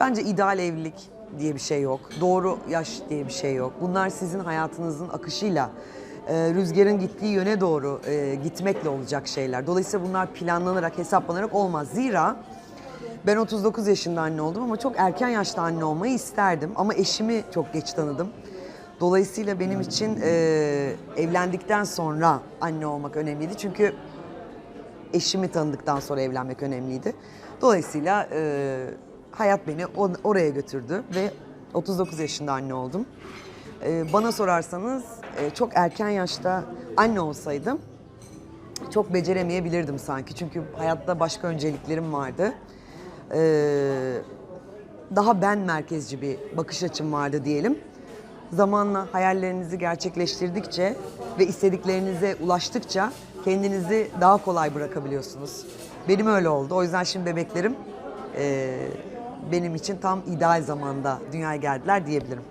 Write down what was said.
Bence ideal evlilik diye bir şey yok. Doğru yaş diye bir şey yok. Bunlar sizin hayatınızın akışıyla, e, rüzgarın gittiği yöne doğru e, gitmekle olacak şeyler. Dolayısıyla bunlar planlanarak, hesaplanarak olmaz. Zira ben 39 yaşında anne oldum ama çok erken yaşta anne olmayı isterdim. Ama eşimi çok geç tanıdım. Dolayısıyla benim için e, evlendikten sonra anne olmak önemliydi. Çünkü eşimi tanıdıktan sonra evlenmek önemliydi. Dolayısıyla e, hayat beni oraya götürdü ve 39 yaşında anne oldum. E, bana sorarsanız e, çok erken yaşta anne olsaydım çok beceremeyebilirdim sanki. Çünkü hayatta başka önceliklerim vardı. Ee, daha ben merkezci bir bakış açım vardı diyelim. Zamanla hayallerinizi gerçekleştirdikçe ve istediklerinize ulaştıkça kendinizi daha kolay bırakabiliyorsunuz. Benim öyle oldu. O yüzden şimdi bebeklerim ee, benim için tam ideal zamanda dünyaya geldiler diyebilirim.